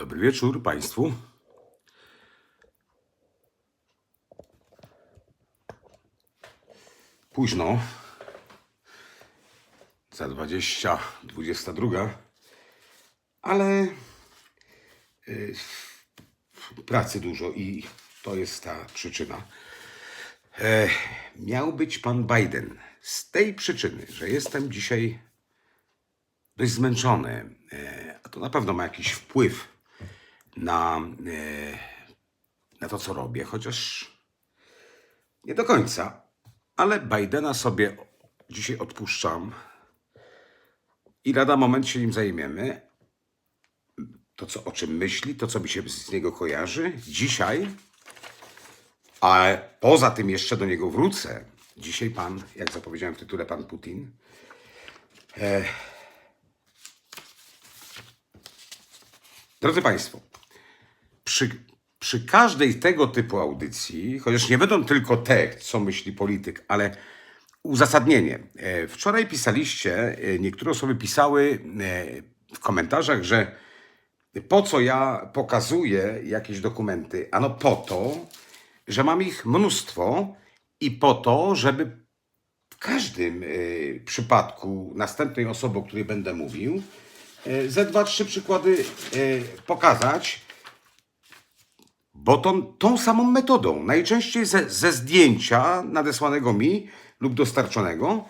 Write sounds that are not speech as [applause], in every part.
Dobry wieczór Państwu. Późno. Za 20, 22. Ale y, pracy dużo i to jest ta przyczyna. E, miał być pan Biden. Z tej przyczyny, że jestem dzisiaj dość zmęczony, e, a to na pewno ma jakiś wpływ na, e, na to, co robię, chociaż nie do końca. Ale Bidena sobie dzisiaj odpuszczam i lada moment się nim zajmiemy. To, co, o czym myśli, to, co mi się z niego kojarzy. Dzisiaj, a poza tym jeszcze do niego wrócę. Dzisiaj pan, jak zapowiedziałem w tytule, pan Putin, Drodzy Państwo, przy, przy każdej tego typu audycji, chociaż nie będą tylko te, co myśli polityk, ale uzasadnienie. E, Wczoraj pisaliście, e, niektóre osoby pisały e, w komentarzach, że po co ja pokazuję jakieś dokumenty? Ano po to, że mam ich mnóstwo i po to, żeby w każdym przypadku następnej osoby, o której będę mówił, ze dwa, trzy przykłady pokazać, bo to, tą samą metodą, najczęściej ze, ze zdjęcia nadesłanego mi lub dostarczonego,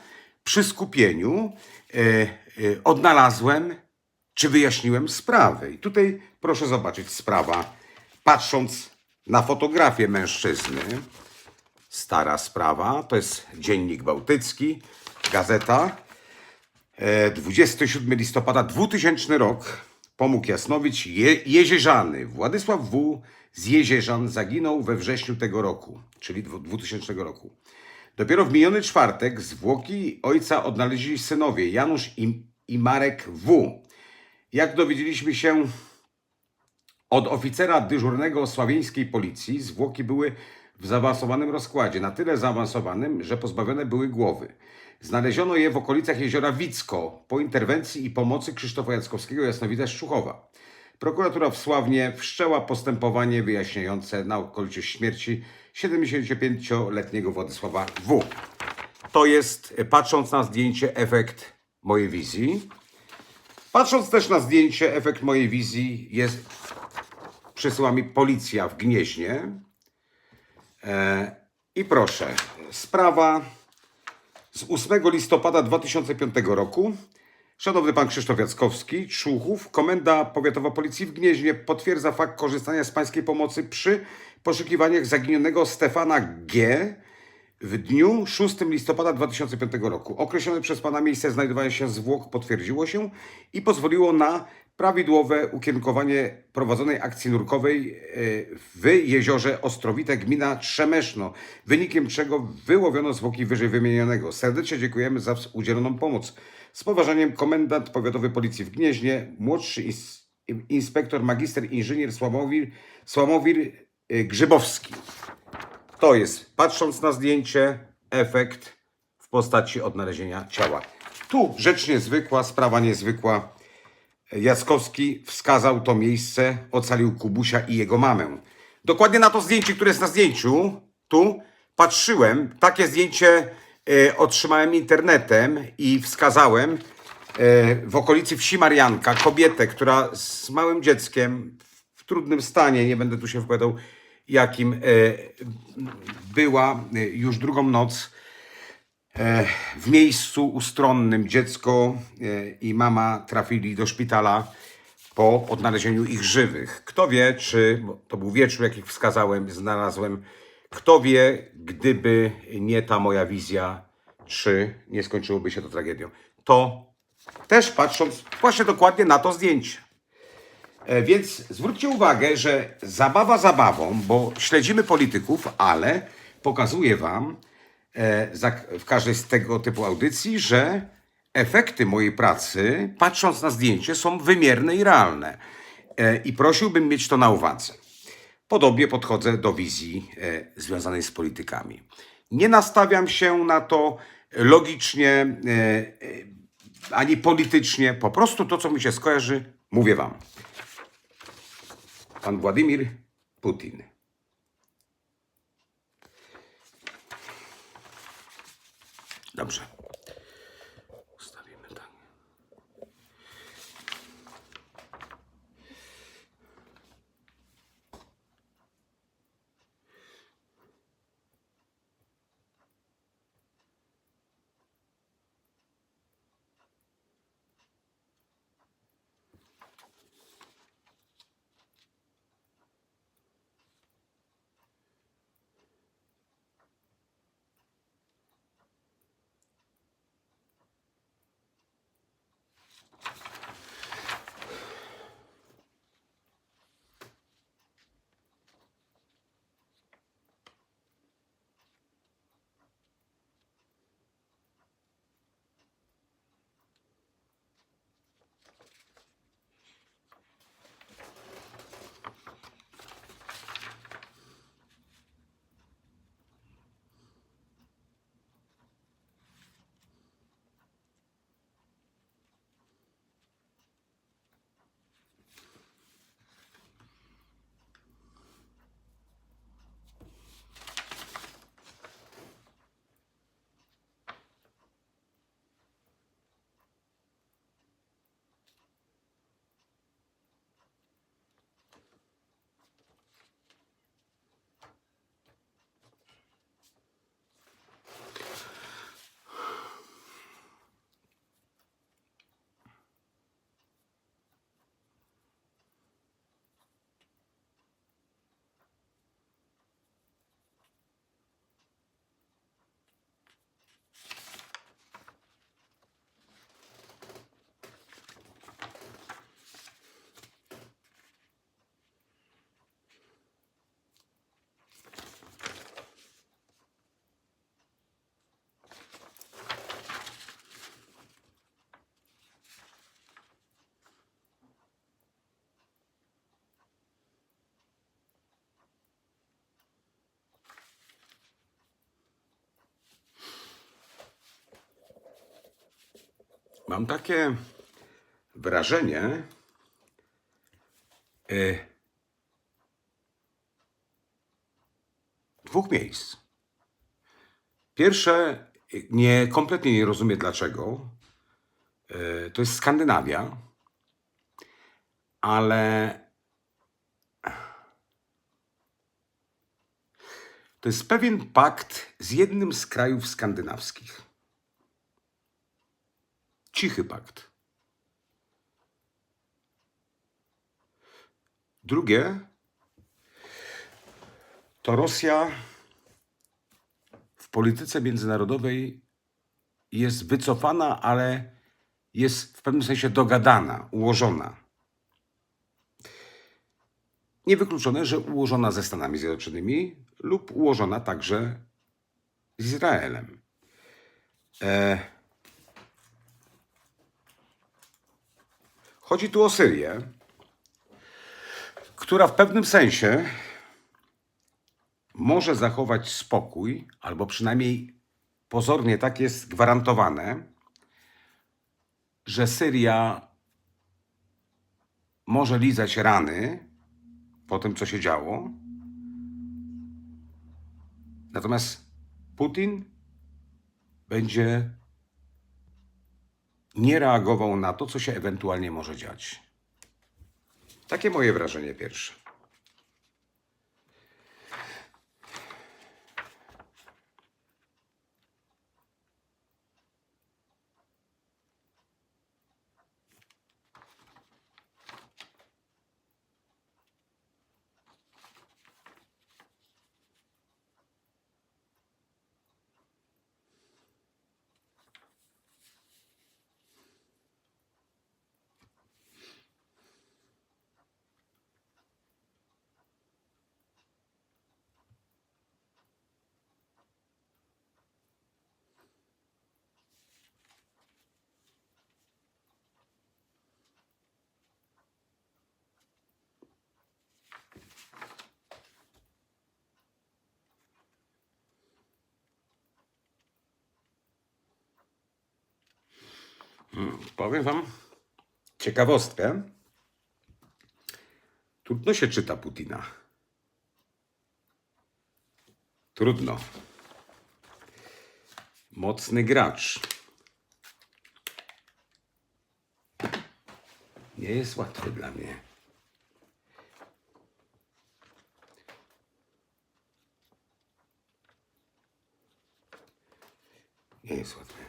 przy skupieniu e, e, odnalazłem czy wyjaśniłem sprawę. I tutaj proszę zobaczyć sprawa, patrząc na fotografię mężczyzny, stara sprawa, to jest Dziennik Bałtycki, gazeta, E, 27 listopada 2000 rok. Pomógł Jasnowicz Je Jezierzany. Władysław W. z Jezierzan zaginął we wrześniu tego roku, czyli dwu- 2000 roku. Dopiero w miniony czwartek zwłoki ojca odnaleźli synowie Janusz i, i Marek W. Jak dowiedzieliśmy się od oficera dyżurnego sławieńskiej policji, zwłoki były w zaawansowanym rozkładzie, na tyle zaawansowanym, że pozbawione były głowy. Znaleziono je w okolicach jeziora Wicko po interwencji i pomocy Krzysztofa Jackowskiego Jasnowidza Szczuchowa. Prokuratura w Sławnie wszczęła postępowanie wyjaśniające na okoliczność śmierci 75-letniego Władysława W. To jest, e, patrząc na zdjęcie, efekt mojej wizji. Patrząc też na zdjęcie, efekt mojej wizji jest przysyła mi policja w Gnieźnie. E, I proszę, sprawa z 8 listopada 2005 roku. Szanowny pan Krzysztof Jackowski, Człuchów, Komenda Powiatowa Policji w Gnieźnie potwierdza fakt korzystania z pańskiej pomocy przy poszukiwaniach zaginionego Stefana G. W dniu 6 listopada 2005 roku określone przez Pana miejsce znajdowania się zwłok potwierdziło się i pozwoliło na prawidłowe ukierunkowanie prowadzonej akcji nurkowej e, w jeziorze Ostrowite, gmina Trzemeszno, wynikiem czego wyłowiono zwłoki wyżej wymienionego. Serdecznie dziękujemy za udzieloną pomoc. Z poważaniem komendant powiatowy policji w Gnieźnie, młodszy ins- inspektor magister inżynier Sławomir, Sławomir e, Grzybowski. To jest, patrząc na zdjęcie, efekt w postaci odnalezienia ciała. Tu rzecz niezwykła, sprawa niezwykła. Jackowski wskazał to miejsce, ocalił Kubusia i jego mamę. Dokładnie na to zdjęcie, które jest na zdjęciu, tu patrzyłem. Takie zdjęcie e, otrzymałem internetem i wskazałem e, w okolicy wsi Marianka kobietę, która z małym dzieckiem w trudnym stanie, nie będę tu się wypowiadał jakim e, była e, już drugą noc w miejscu ustronnym dziecko e, i mama trafili do szpitala po odnalezieniu ich żywych. Kto wie, czy to był wieczór, jak ich wskazałem, znalazłem. Kto wie, gdyby nie ta moja wizja, czy nie skończyłoby się to tragedią. To też patrząc właśnie dokładnie na to zdjęcie. E, Więc zwróćcie uwagę, że zabawa zabawą, bo śledzimy polityków, ale pokazuję Wam e, w każdej z tego typu audycji, że efekty mojej pracy, patrząc na zdjęcie, są wymierne i realne. E, I prosiłbym mieć to na uwadze. Podobnie podchodzę do wizji e, związanej z politykami. Nie nastawiam się na to logicznie e, e, ani politycznie, po prostu to, co mi się skojarzy, mówię Wam. pan Władimir Putin. Dobrze. Mam takie wrażenie, e, dwóch miejsc. Pierwsze, nie, kompletnie nie rozumiem dlaczego. E, to jest Skandynawia, ale to jest pewien pakt z jednym z krajów skandynawskich. Cichy pakt. Drugie to Rosja w polityce międzynarodowej jest wycofana, ale jest w pewnym sensie dogadana, ułożona. Niewykluczone, że ułożona ze Stanami Zjednoczonymi lub ułożona także z Izraelem. E, Chodzi tu o Syrię, która w pewnym sensie może zachować spokój, albo przynajmniej pozornie tak jest gwarantowane, że Syria może lizać rany po tym, co się działo. Natomiast Putin będzie nie reagował na to, co się ewentualnie może dziać. Takie moje wrażenie pierwsze. Powiem Wam ciekawostkę. Trudno się czyta Putina. Trudno. Mocny gracz. Nie jest łatwy dla mnie. Nie jest łatwy.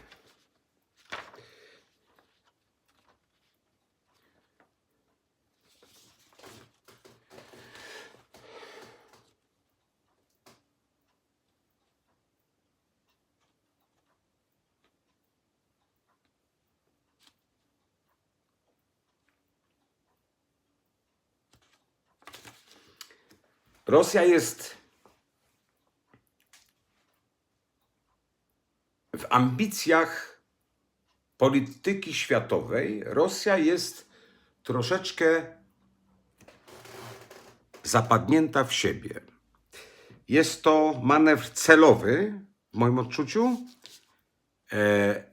Rosja jest w ambicjach polityki światowej. Rosja jest troszeczkę zapadnięta w siebie. Jest to manewr celowy, w moim odczuciu. E,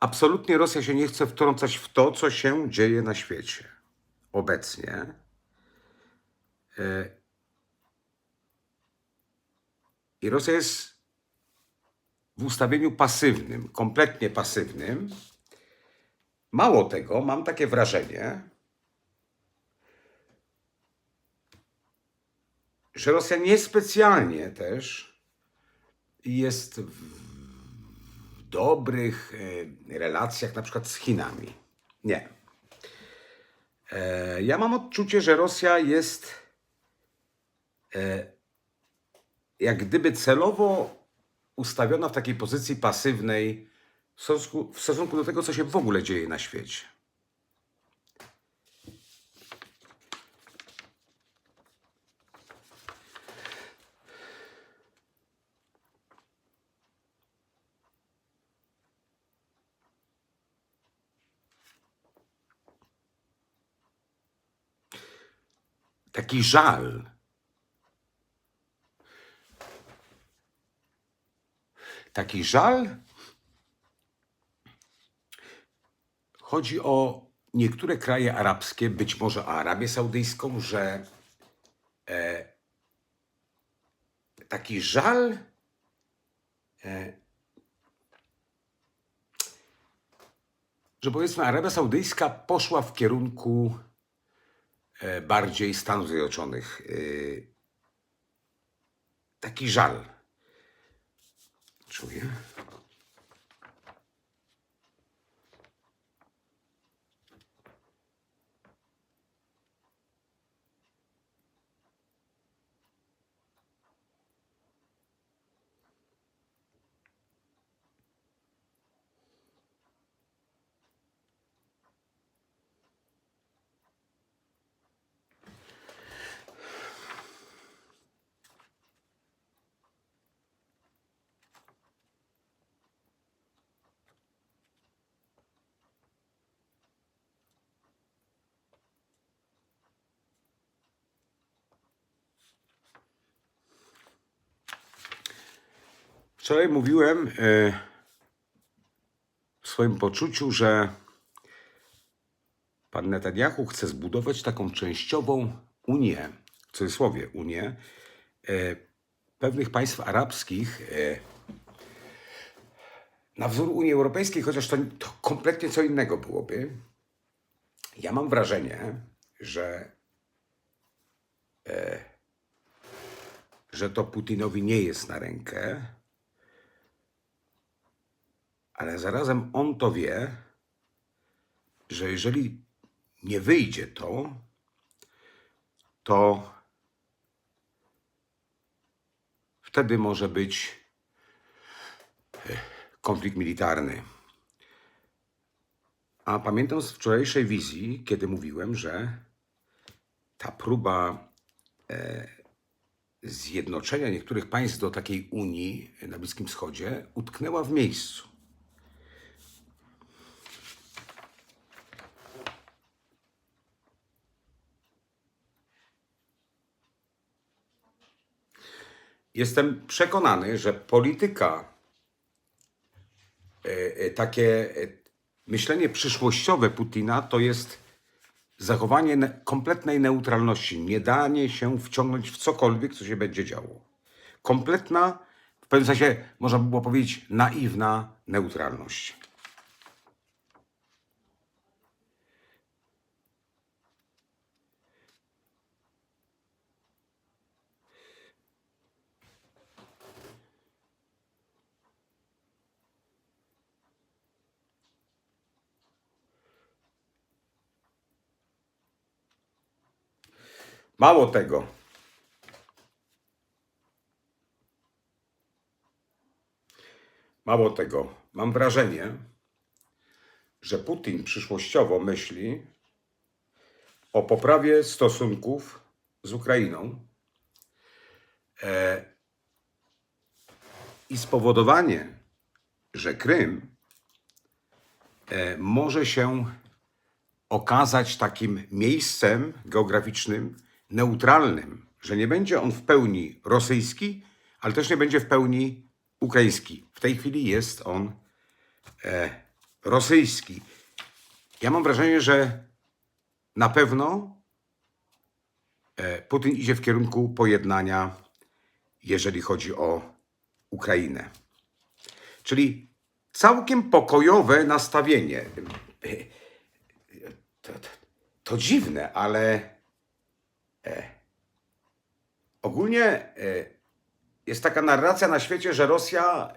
absolutnie Rosja się nie chce wtrącać w to, co się dzieje na świecie obecnie. E, I Rosja jest w ustawieniu pasywnym, kompletnie pasywnym. Mało tego, mam takie wrażenie, że Rosja niespecjalnie też jest w dobrych e, relacjach, na przykład z Chinami. Nie. E, Ja mam odczucie, że Rosja jest e, jak gdyby celowo ustawiona w takiej pozycji pasywnej w stosunku, w stosunku do tego, co się w ogóle dzieje na świecie. Taki żal. Taki żal. Chodzi o niektóre kraje arabskie, być może o Arabię Saudyjską, że e, taki żal e, że powiedzmy Arabia Saudyjska poszła w kierunku e, bardziej Stanów Zjednoczonych. E, taki żal Şuraya. Wczoraj mówiłem e, w swoim poczuciu, że pan Netanyahu chce zbudować taką częściową Unię, w cudzysłowie Unię, e, pewnych państw arabskich e, na wzór Unii Europejskiej, chociaż to, to kompletnie co innego byłoby. Ja mam wrażenie, że, że to Putinowi nie jest na rękę, ale zarazem on to wie, że jeżeli nie wyjdzie to, to wtedy może być e, konflikt militarny. A pamiętam z wczorajszej wizji, kiedy mówiłem, że ta próba e, zjednoczenia niektórych państw do takiej Unii na Bliskim Wschodzie utknęła w miejscu. Jestem przekonany, że polityka, e, e, takie e, myślenie przyszłościowe Putina to jest zachowanie ne- kompletnej neutralności, nie danie się wciągnąć w cokolwiek, co się będzie działo. Kompletna, w pewnym sensie można by było powiedzieć, naiwna neutralność. Mało tego. Mało tego. Mam wrażenie, że Putin przyszłościowo myśli o poprawie stosunków z Ukrainą e, i spowodowanie, że Krym e, może się okazać takim miejscem geograficznym neutralnym, że nie będzie on w pełni rosyjski, ale też nie będzie w pełni ukraiński. W tej chwili jest on e, rosyjski. Ja mam wrażenie, że na pewno e, Putin idzie w kierunku pojednania, jeżeli chodzi o Ukrainę. Czyli całkiem pokojowe nastawienie. To, to, to dziwne, ale e, ogólnie e, jest taka narracja na świecie, że Rosja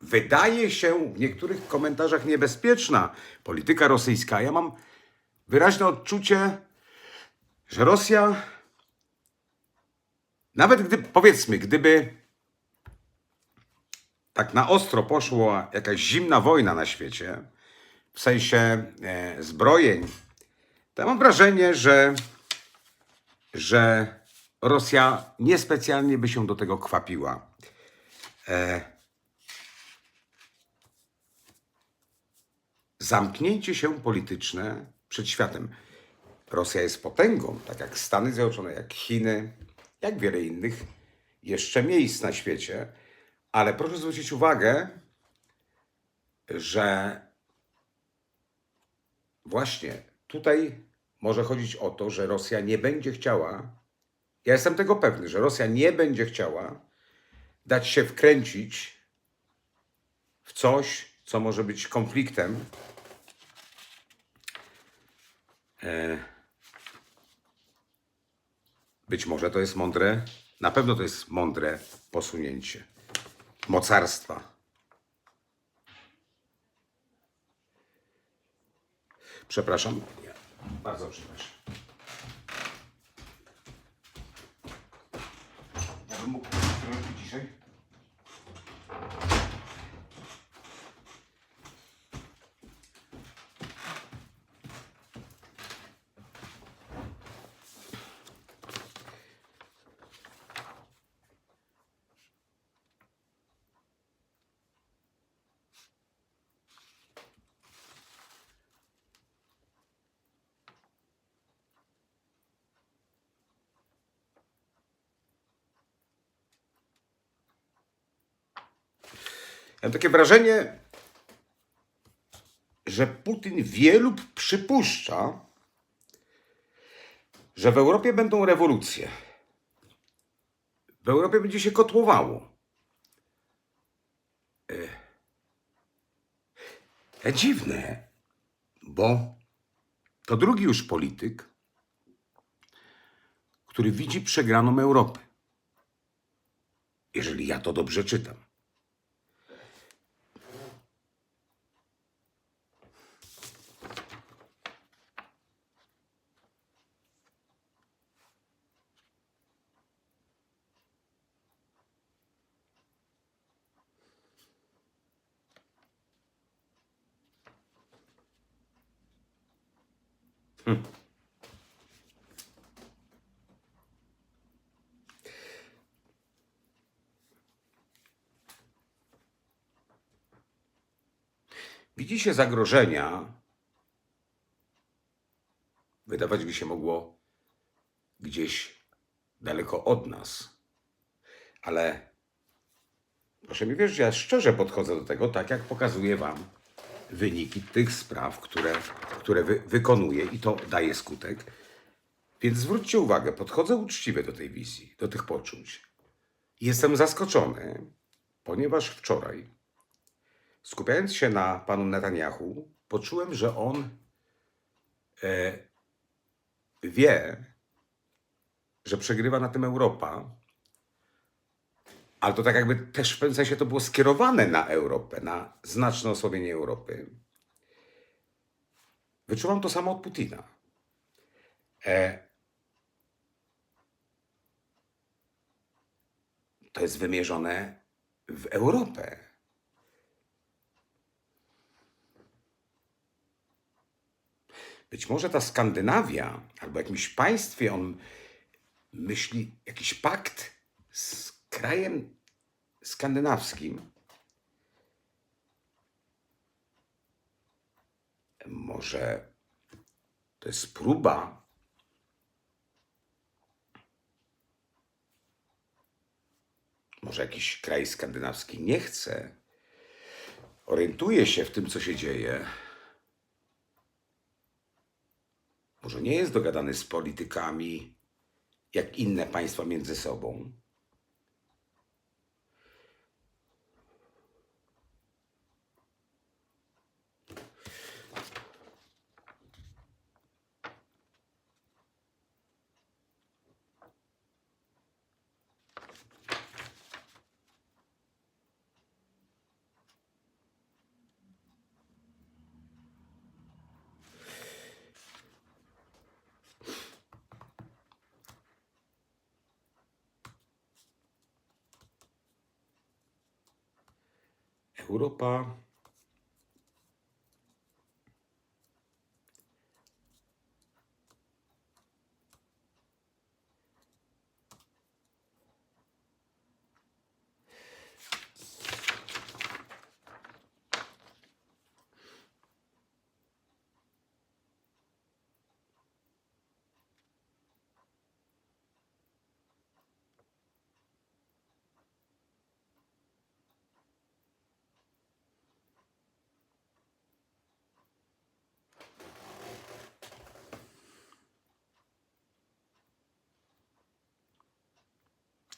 wydaje się w niektórych komentarzach niebezpieczna. Polityka rosyjska. Ja mam wyraźne odczucie, że Rosja, nawet gdy, powiedzmy, gdyby tak na ostro poszła jakaś zimna wojna na świecie, w sensie e, zbrojeń, to ja mam wrażenie, że, że Rosja niespecjalnie by się do tego kwapiła. E, zamknięcie się polityczne przed światem. Rosja jest potęgą, tak jak Stany Zjednoczone, jak Chiny, jak wiele innych jeszcze miejsc na świecie, ale proszę zwrócić uwagę, że właśnie tutaj może chodzić o to, że Rosja nie będzie chciała, ja jestem tego pewny, że Rosja nie będzie chciała dać się wkręcić w coś, co może być konfliktem. E, Być może to jest mądre, na pewno to jest mądre posunięcie mocarstwa. Przepraszam. Bardzo przepraszam. Ja bym mógł trochę ciszej. Mam takie wrażenie, że Putin wie lub przypuszcza, że w Europie będą rewolucje. W Europie będzie się kotłowało. E, dziwne, bo to drugi już polityk, który widzi przegraną Europę. Jeżeli ja to dobrze czytam. Się zagrożenia, wydawać by się mogło gdzieś daleko od nas. Ale proszę mi wierzyć, ja szczerze podchodzę do tego, tak jak pokazuję Wam wyniki tych spraw, które, które wy, wykonuje i to daje skutek. Więc zwróćcie uwagę, podchodzę uczciwie do tej wizji, do tych poczuć. Jestem zaskoczony, ponieważ wczoraj, skupiając się na panu Netanyahu, poczułem, że on e, wie, że przegrywa na tym Europa, ale to tak jakby też w pewnym sensie to było skierowane na Europę, na znaczne osłabienie Europy. Wyczuwam to samo od Putina. E, to jest wymierzone w Europę. Być może ta Skandynawia albo jakimś państwie on myśli jakiś pakt z krajem skandynawskim. Może to jest próba może jakiś kraj skandynawski nie chce, orientuje się w tym, co się dzieje, może nie jest dogadany z politykami, jak inne państwa między sobą. Europa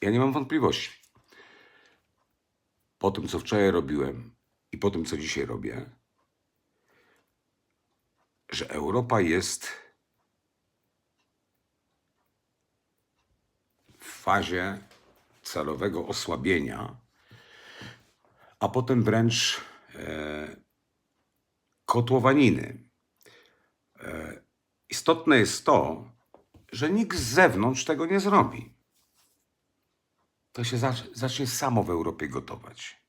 Ja nie mam wątpliwości. Po tym, co wczoraj robiłem i po tym, co dzisiaj robię, że Europa jest w fazie celowego osłabienia, a potem wręcz e, kotłowaniny. E, istotne jest to, że nikt z zewnątrz tego nie zrobi to się zac- zacznie samo w Europie gotować.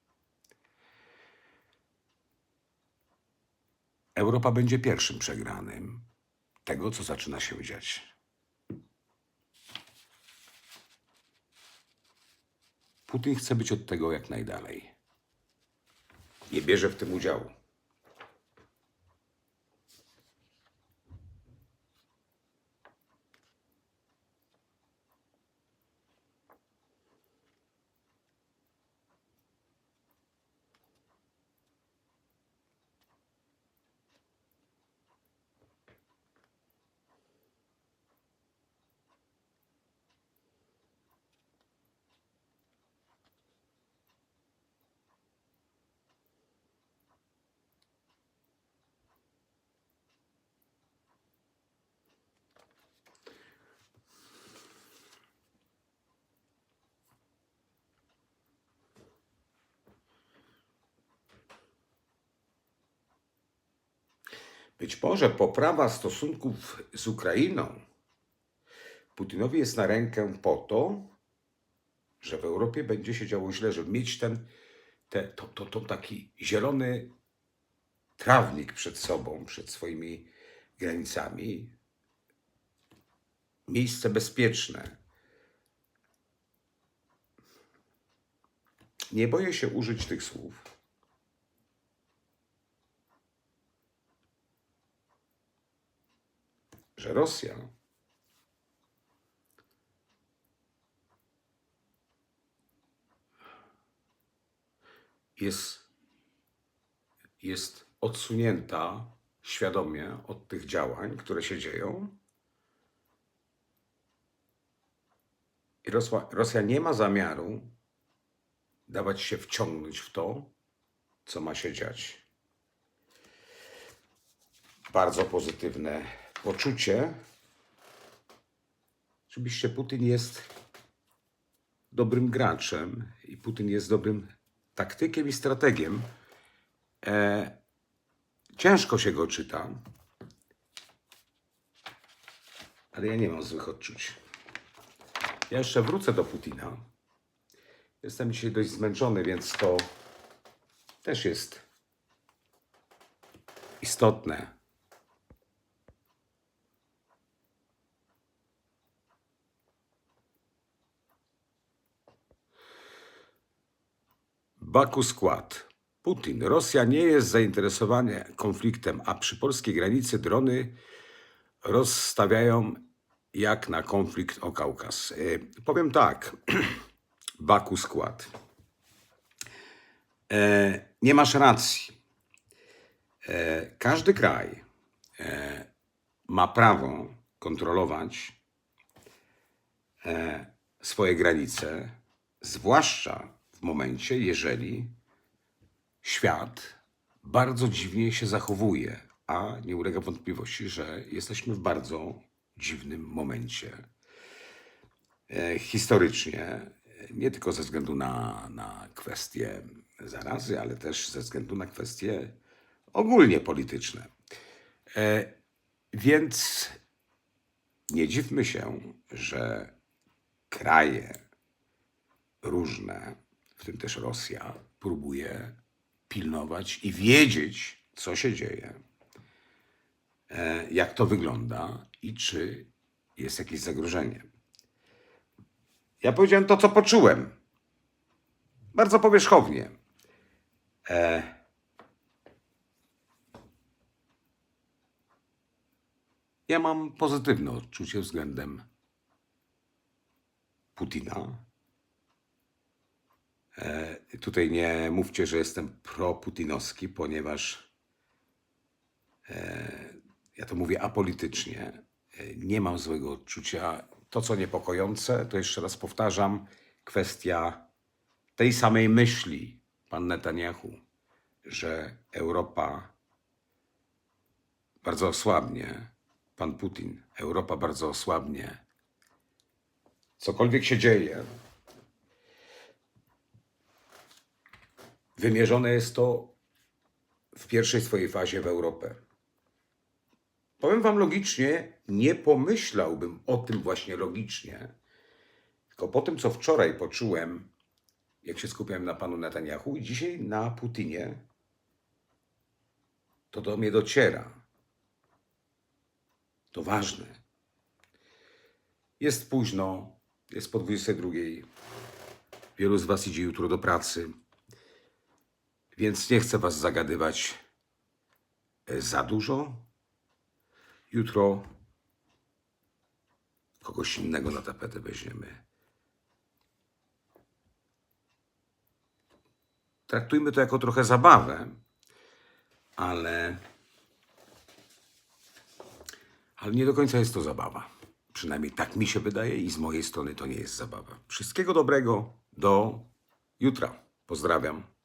Europa będzie pierwszym przegranym tego, co zaczyna się dziać. Putin chce być od tego jak najdalej. Nie bierze w tym udziału. Być może poprawa stosunków z Ukrainą Putinowi jest na rękę po to, że w Europie będzie się działo źle, żeby mieć ten te, to, to, to taki zielony trawnik przed sobą, przed swoimi granicami, miejsce bezpieczne. Nie boję się użyć tych słów. Że Rosja jest, jest odsunięta świadomie od tych działań, które się dzieją. I Rosja nie ma zamiaru dawać się wciągnąć w to, co ma się dziać. Bardzo pozytywne poczucie. Oczywiście Putin jest dobrym graczem i Putin jest dobrym taktykiem i strategiem. E, ciężko się go czyta, ale ja nie mam złych odczuć. Ja jeszcze wrócę do Putina. Jestem dzisiaj dość zmęczony, więc to też jest istotne. Baku skład. Putin. Rosja nie jest zainteresowana konfliktem, a przy polskiej granicy drony rozstawiają jak na konflikt o Kaukaz. E, powiem tak. [clears throat] Baku skład. E, nie masz racji. E, każdy kraj e, ma prawo kontrolować e, swoje granice, zwłaszcza momencie, jeżeli świat bardzo dziwnie się zachowuje, a nie ulega wątpliwości, że jesteśmy w bardzo dziwnym momencie e, historycznie, nie tylko ze względu na, na kwestie zarazy, ale też ze względu na kwestie ogólnie polityczne. E, Więc nie dziwmy się, że kraje różne, w tym też Rosja, próbuje pilnować i wiedzieć, co się dzieje, e, jak to wygląda i czy jest jakieś zagrożenie. Ja powiedziałem to, co poczułem. Bardzo powierzchownie. E, ja mam pozytywne odczucie względem Putina. E, tutaj nie mówcie, że jestem proputinowski, ponieważ e, ja to mówię apolitycznie. E, nie mam złego odczucia. To, co niepokojące, to jeszcze raz powtarzam, kwestia tej samej myśli, pan Netanyahu, że Europa bardzo osłabnie, pan Putin, Europa bardzo osłabnie. Cokolwiek się dzieje, wymierzone jest to w pierwszej swojej fazie w Europę. Powiem Wam logicznie, nie pomyślałbym o tym właśnie logicznie, tylko po tym, co wczoraj poczułem, jak się skupiałem na panu Netanyahu i dzisiaj na Putinie, to do mnie dociera. To ważne. Jest późno, jest po 22. Wielu z Was idzie jutro do pracy, więc nie chcę Was zagadywać e, za dużo. Jutro kogoś innego na tapetę weźmiemy. Traktujmy to jako trochę zabawę, ale, ale nie do końca jest to zabawa. Przynajmniej tak mi się wydaje i z mojej strony to nie jest zabawa. Wszystkiego dobrego do jutra. Pozdrawiam.